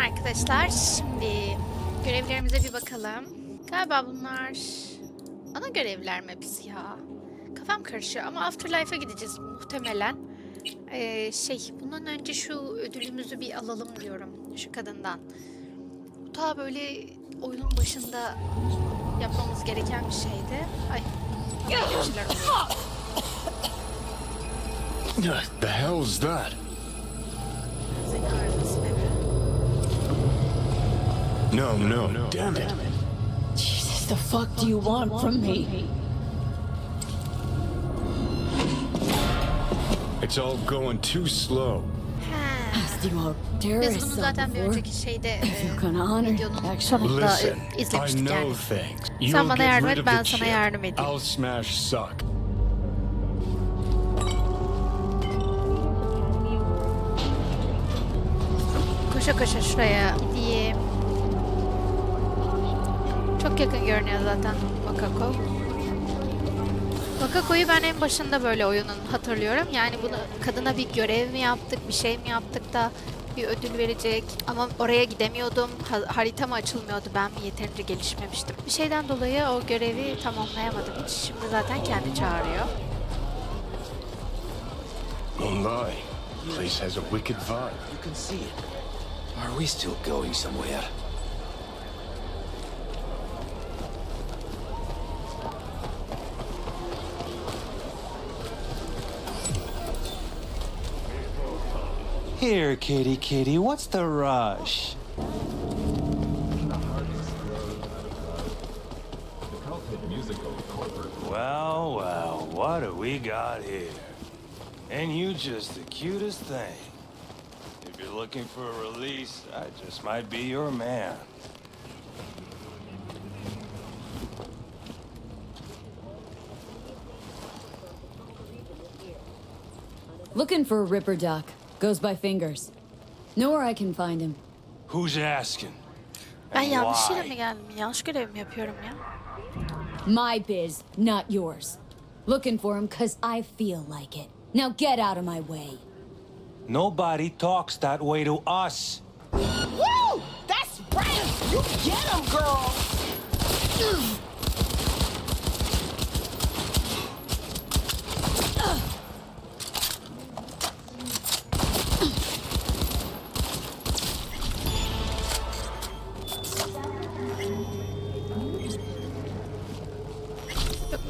arkadaşlar. Şimdi görevlerimize bir bakalım. Galiba bunlar ana görevler mi biz ya? Kafam karışıyor ama Afterlife'a gideceğiz muhtemelen. Ee, şey bundan önce şu ödülümüzü bir alalım diyorum şu kadından. Bu ta böyle oyunun başında yapmamız gereken bir şeydi. Ay. oluyor. The hell's that? No, no, damn it. Jesus, the fuck do you want from me? It's all going too slow. Asked you Biz terrorists bunu out zaten bir before. önceki şeyde e, videonun sonunda e, Listen, I izlemiştik know yani. things. Sen You'll bana get yardım rid et, of ben the sana chip. yardım edeyim. I'll smash suck. Koşa koşa şuraya gideyim. Çok yakın görünüyor zaten Wakako. Wakako'yu ben en başında böyle oyunun hatırlıyorum. Yani bunu kadına bir görev mi yaptık, bir şey mi yaptık da bir ödül verecek. Ama oraya gidemiyordum. Ha- harita mı açılmıyordu? Ben mi yeterince gelişmemiştim? Bir şeyden dolayı o görevi tamamlayamadım hiç. Şimdi zaten kendi çağırıyor. Lie. Place has a wicked vibe. You can see it. Are we still going somewhere? Here, kitty kitty, what's the rush? Well, well, what do we got here? And you just the cutest thing. If you're looking for a release, I just might be your man. Looking for a Ripper Duck. Goes by fingers. Know where I can find him. Who's asking? Ben And yanlış yere why? geldim? Yanlış görev mi yapıyorum ya? My biz, not yours. Looking for him because I feel like it. Now get out of my way. Nobody talks that way to us. Woo! That's right! You get him, girl!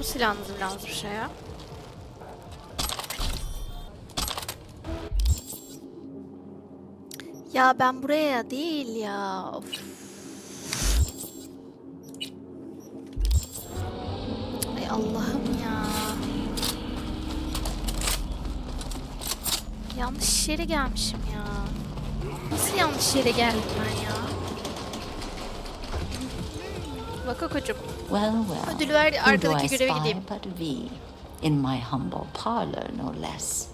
Mu silahınızı biraz bir şey ya? Ya ben buraya değil ya. Of. Ay Allah'ım ya. Yanlış yere gelmişim ya. Nasıl yanlış yere geldim ben ya? Vakakocum. Well, well. Ödül ver, Who do arkadaki I göreve spy gideyim. but V, in my humble parlor, no less.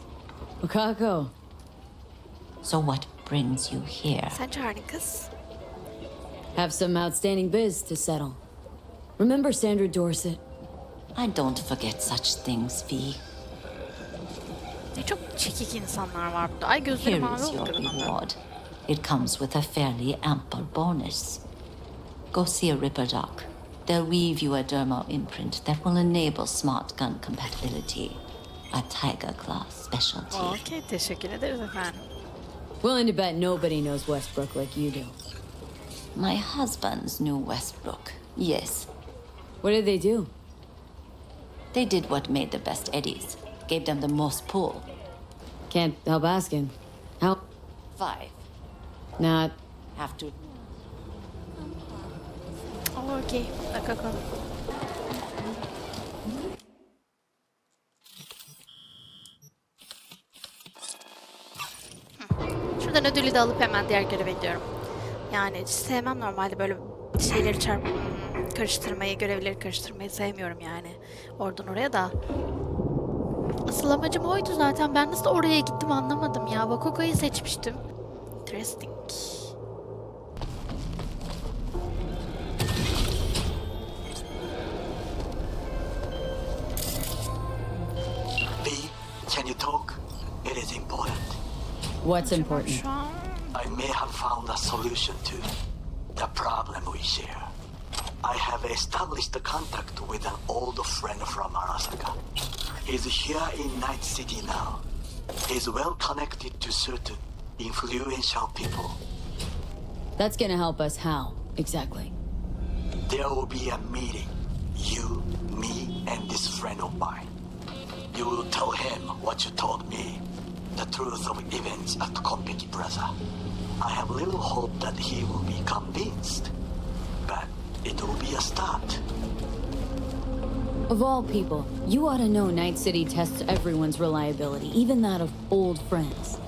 Wakako. So what brings you here? Sen çağırdın kız. Have some outstanding biz to settle. Remember Sandra Dorset? I don't forget such things, V. Ne çok çekik insanlar var burada. Ay gözleri Here mavi is your reward. It comes with a fairly ample bonus. Go see a Ripper Doc. They'll weave you a dermal imprint that will enable smart gun compatibility. A Tiger Claw specialty. Okey teşekkür ederiz efendim. Willing to bet nobody knows Westbrook like you do. My husband's knew Westbrook. Yes, What did they do? they did what made the best eddies. Gave them the most pull. Can't help asking. How? Five. Not. Have to Bak bakalım. Hı. Şuradan ödülü de alıp hemen diğer göreve gidiyorum. Yani sevmem normalde böyle şeyleri çarp hmm, karıştırmayı, görevleri karıştırmayı sevmiyorum yani. Oradan oraya da. Asıl amacım oydu zaten. Ben nasıl oraya gittim anlamadım ya. Vakoko'yu seçmiştim. Interesting. What's important? I may have found a solution to the problem we share. I have established a contact with an old friend from Arasaka. He's here in Night City now. He's well connected to certain influential people. That's gonna help us how, exactly? There will be a meeting. You, me, and this friend of mine. You will tell him what you told me. The truth of events at Konpeki Plaza. I have little hope that he will be convinced. But it will be a start. Of all people, you ought to know Night City tests everyone's reliability, even that of old friends.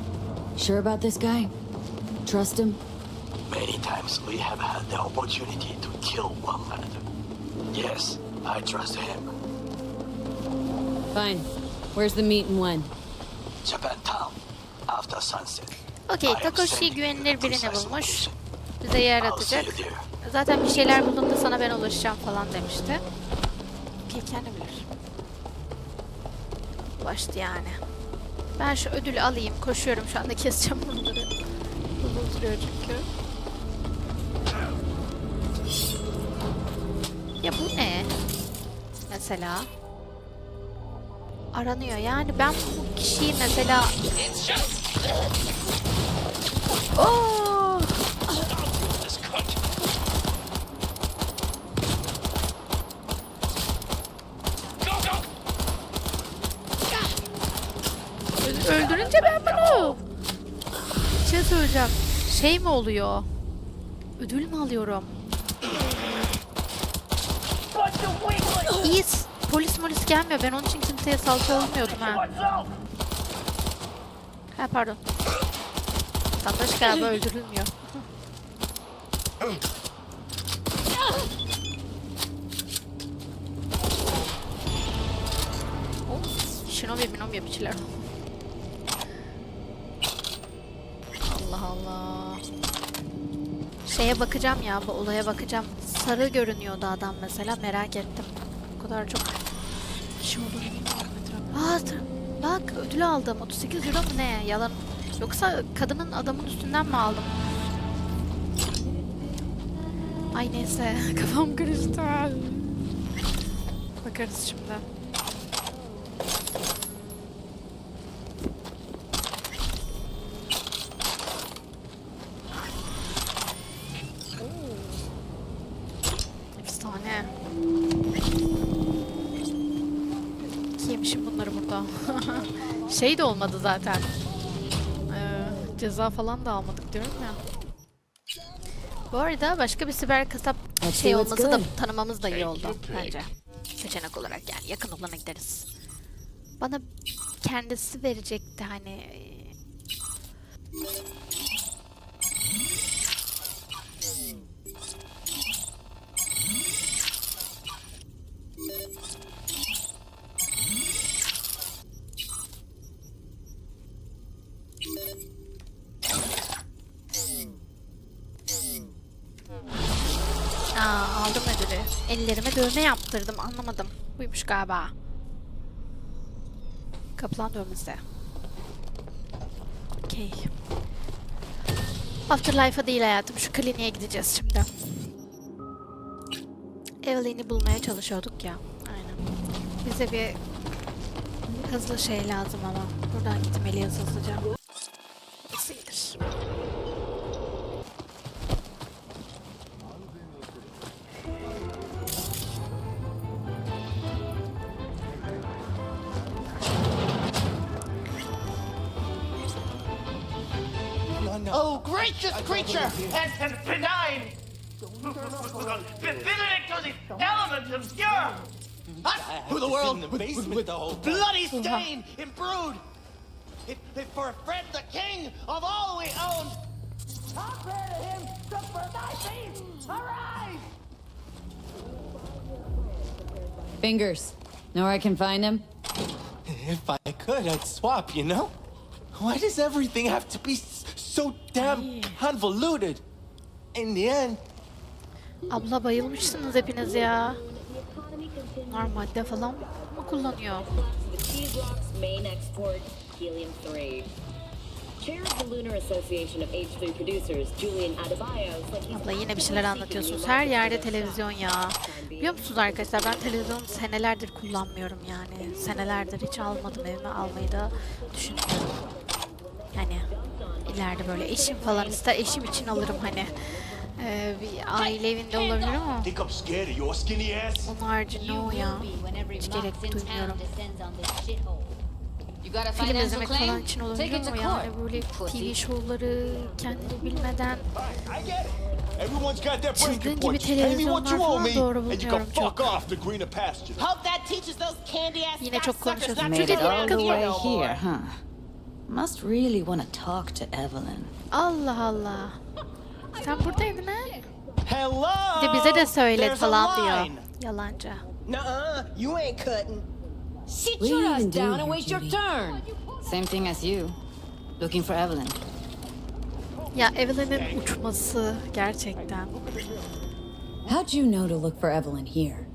Sure about this guy? Trust him? Many times we have had the opportunity to kill one another. Yes, I trust him. Fine. Where's the meet and when? Sunset. Okey, Takoshi güvenilir birini bulmuş. Bize yer atacak. Zaten bir şeyler bulduğumda sana ben ulaşacağım falan demişti. Okey, kendi bilir. Ulaştı yani. Ben şu ödülü alayım. Koşuyorum şu anda keseceğim bunları. Uzun sürüyor çünkü. Ya bu ne? Mesela. Aranıyor. Yani ben bu kişiyi mesela... Oo! Ö- Öldürünce ben bunu. Bir şey söyleyeceğim. Şey mi oluyor? Ödül mü alıyorum? İyiyiz. Polis molis gelmiyor. Ben onun için kimseye salça olmuyordum ha. Ha pardon. Vatandaş galiba öldürülmüyor. Shinobi minobi yapıcılar. Allah Allah. Şeye bakacağım ya, bu olaya bakacağım. Sarı görünüyordu adam mesela, merak ettim. O kadar çok şey olduğunu bilmiyorum etrafta. Aa, bak ödül aldım. 38 euro mu ne? Yalan. Yoksa kadının adamın üstünden mi aldım? Ay neyse, kafam karıştı. Bakarız şimdi. Efsane. Yemişim bunları burada. Şey de olmadı zaten. Ee, ceza falan da almadık diyorum ya. Bu arada başka bir siber kasap şey olması da tanımamız da iyi oldu bence. Seçenek olarak yani yakın olana gideriz. Bana kendisi verecekti hani Aa, aldım ödülü. Ellerime dövme yaptırdım. Anlamadım. Buymuş galiba. Kaplan dövmesi. Okey. Afterlife'a değil hayatım. Şu kliniğe gideceğiz şimdi. Evelyn'i bulmaya çalışıyorduk ya. Aynen. Bize bir hızlı şey lazım ama. Buradan gitmeliyiz hızlıca. Oh, gracious creature and, and benign! Befitting to the elements obscure! Us, who the world with, with, with bloody uh-huh. stain imbrued! If, if for a friend the king of all we own! Talk there to him, to for thy peace! Arise! Fingers. Know where I can find him? If I could, I'd swap, you know? Why does everything have to be s- so damn convoluted? In the end, Abla bayılmışsınız hepiniz ya. Bunlar madde falan mı kullanıyor? Main export, helium-3. chair of the Lunar Association of H3 producers, Julian Adebayo, said he's Abla yine bir şeyler anlatıyorsunuz. Her yerde televizyon ya. Biliyor musunuz arkadaşlar ben televizyonu senelerdir kullanmıyorum yani. Senelerdir hiç almadım evime almayı da düşünmüyorum. Yani ileride böyle eşim falan ister eşim için alırım hani. Ee, bir aile evinde olabilir ama onun haricinde o ya. Hiç gerek duymuyorum. Film izlemek falan için olabilir ama yani böyle TV şovları kendi bilmeden Çılgın gibi televizyonlar falan doğru bulmuyorum çok. Yine çok konuşuyorsun. Çünkü kadınlar Must really want to talk to Evelyn. Allah Allah. Sen buradaydın ha? Hello. De bize de söyle falan diyor. Yalancı. Nuh-uh, you ain't cutting. Sit your ass down and wait your turn. Same thing as you. Looking for Evelyn. Ya Evelyn'in uçması gerçekten. How'd you know to look for Evelyn here?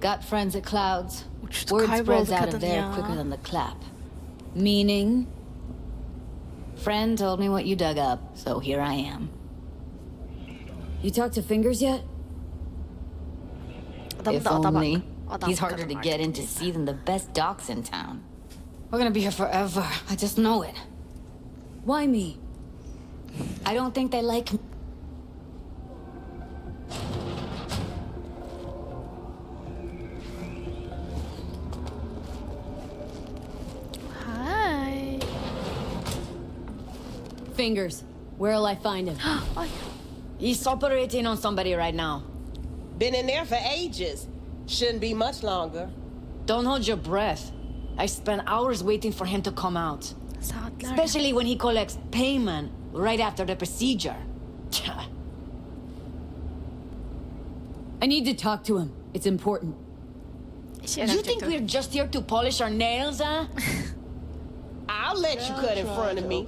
Got friends at Clouds. Uçtu Word spreads out of there ya. quicker than the clap. Meaning? Friend told me what you dug up, so here I am. You talked to Fingers yet? If da ada bak. only. He's harder to get in to see than the best docks in town. We're gonna be here forever. I just know it. Why me? I don't think they like me. Fingers. Where'll I find him? Ay. He's operating on somebody right now. Been in there for ages. Shouldn't be much longer. Don't hold your breath. I spent hours waiting for him to come out. Saatler. Especially when he collects payment right after the procedure. I need to talk to him. It's important. İşe You think we're just here to polish our nails, huh? I'll let you cut in front of me.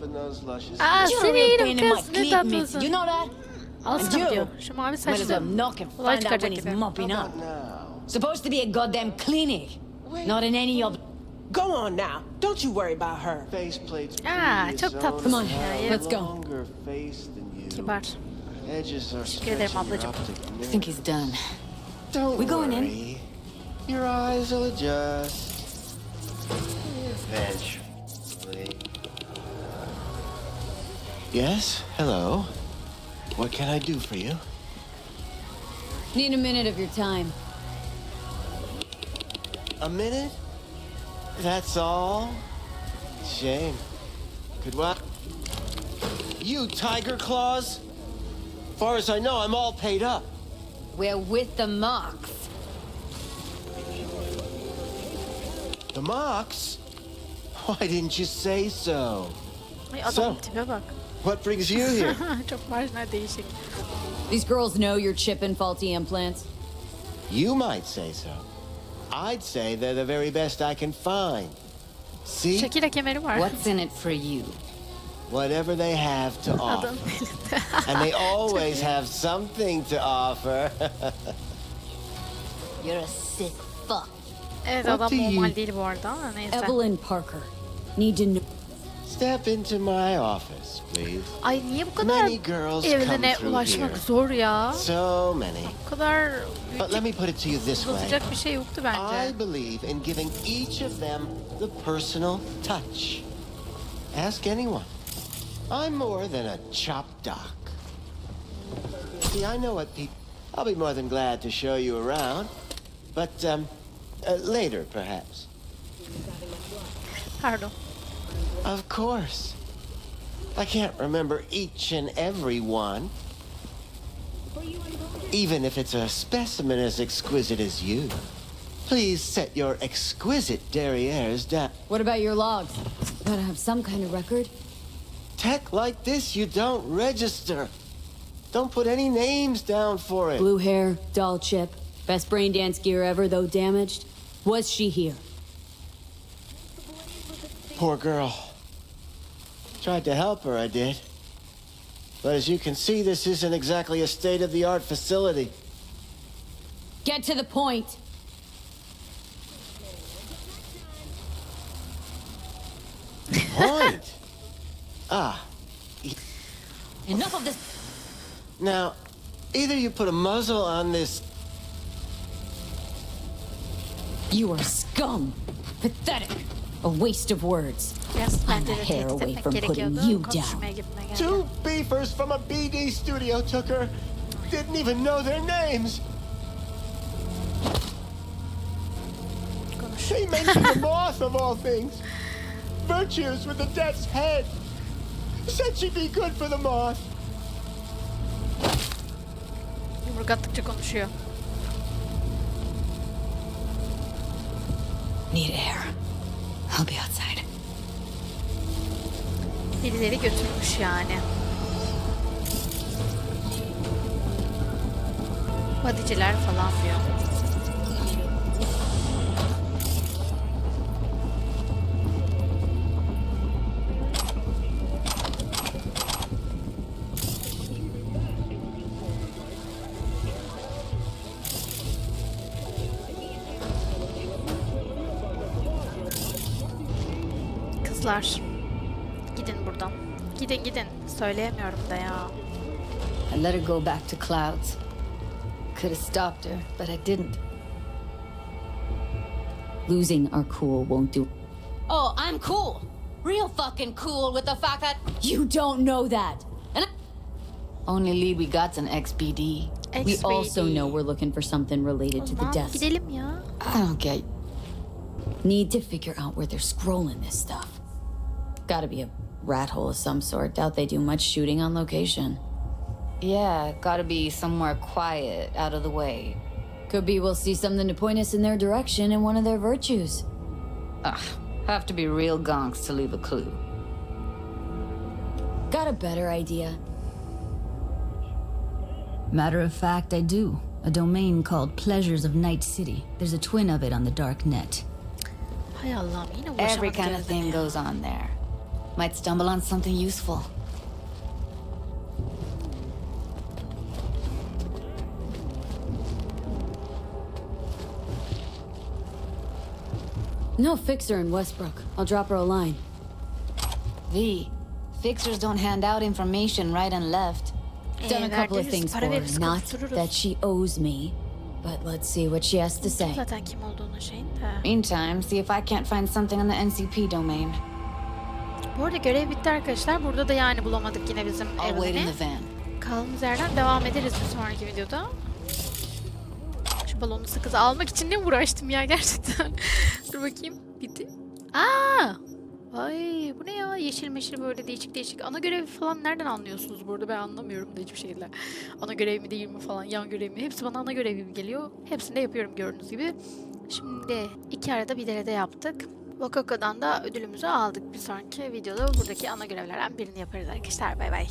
Aa You're a seni real yerim pain in my kız. Ne tatlısın. You know that? Al And sana you? diyor. Şu mavi Might as well saçlı. knock and Olay find out when çıkaracak he's gibi. mopping up. Supposed to be a goddamn clinic. Not in any of... Go on now. Don't you worry about her. Faceplate's Aa çok it's tatlısın Come on, let's go. longer face than you. Kibar. Edges are Teşekkür ederim ablacığım. I think he's done. Don't We going in? Your eyes will adjust. Eventually. Yes, hello. What can I do for you? Need a minute of your time. A minute? That's all? Shame. Good what? You, Tiger Claws? As far as I know, I'm all paid up. We're with the Mox. The Mox? Why didn't you say so? Ay adamın So. tipe bak. What brings you here? çok marjinal değişik. These girls know you're chipping faulty implants. you might say so. I'd say they're the very best I can find. See? Şekile kemeri var. What's in it for you? Whatever they have to offer. And they always have something to offer. You're a sick fuck. Evet What adam do normal you- değil bu arada neyse. Evelyn Parker. Need to know. Step into my office, please. Ay niye bu kadar Many girls come through ulaşmak here. zor ya? So many. Bu kadar But let me put it to you this way. uzatacak bir şey yoktu I bence. believe in giving each of them the personal touch. Ask anyone. I'm more than a chop doc. See, I know what people. I'll be more than glad to show you around. But, um, uh, later, perhaps. Pardon. Of course. I can't remember each and every one. Even if it's a specimen as exquisite as you. Please set your exquisite derrieres down. What about your logs? Gotta have some kind of record. Tech like this, you don't register. Don't put any names down for it. Blue hair, doll chip, best brain dance gear ever, though damaged. Was she here? Poor girl. Tried to help her, I did. But as you can see, this isn't exactly a state of the art facility. Get to the point. Point? Ah, Enough of this. now, either you put a muzzle on this You are scum. Pathetic. A waste of words. Biraz I'm a hair away from putting gerekiyordu. you Konuşmaya gitmeye geldi. Two beefers from a BD studio took her. Didn't even know their names. Konuş. They mentioned the moth of all things. Virtues with the death's head. Said she'd be good for the moth. You forgot Yumruk attıkça konuşuyor. Need air. I'll be outside. Birileri götürmüş yani. Vadiciler falan diyor. Kızlar. Gidin. Gidin gidin. Söyleyemiyorum da ya. I let her go back to Clouds. Could have stopped her, but I didn't. Losing our cool won't do. Oh, I'm cool. Real fucking cool with the fact that You don't know that. And Only lead we got's an XBD. We also know we're looking for something related O to the death. gidelim ya. I don't get. Need to figure out where they're scrolling this stuff. Gotta be a rat hole of some sort. Doubt they do much shooting on location. Yeah, gotta be somewhere quiet, out of the way. Could be we'll see something to point us in their direction in one of their virtues. Ugh, have to be real gonks to leave a clue. Got a better idea. Matter of fact, I do. A domain called Pleasures of Night City. There's a twin of it on the dark net. Hay Allah'ım yine Every kind of thing goes on there. Might stumble on something useful. No fixer in Westbrook. I'll drop her a line. V, fixers don't hand out information right and left. Done a couple of things for her. Not that she owes me, but let's see what she has to say. Zaten kim olduğunu şeyin de. Meantime, see if I can't find something on the NCP domain. Bu arada görev bitti arkadaşlar. Burada da yani bulamadık yine bizim Evelyn'i. Kaldığımız yerden devam ederiz bir sonraki videoda. Şu balonlu sakızı almak için ne uğraştım ya gerçekten. Dur bakayım. Bitti. Aa! Ay bu ne ya? Yeşil meşil böyle değişik değişik. Ana görevi falan nereden anlıyorsunuz burada? Ben anlamıyorum da hiçbir şekilde. Ana görev mi değil mi falan, yan görev mi? Hepsi bana ana görev gibi geliyor. Hepsini de yapıyorum gördüğünüz gibi. Şimdi iki arada bir derede yaptık. Vokoko'dan da ödülümüzü aldık. Bir sonraki videoda buradaki ana görevlerden birini yaparız arkadaşlar. Bay bay.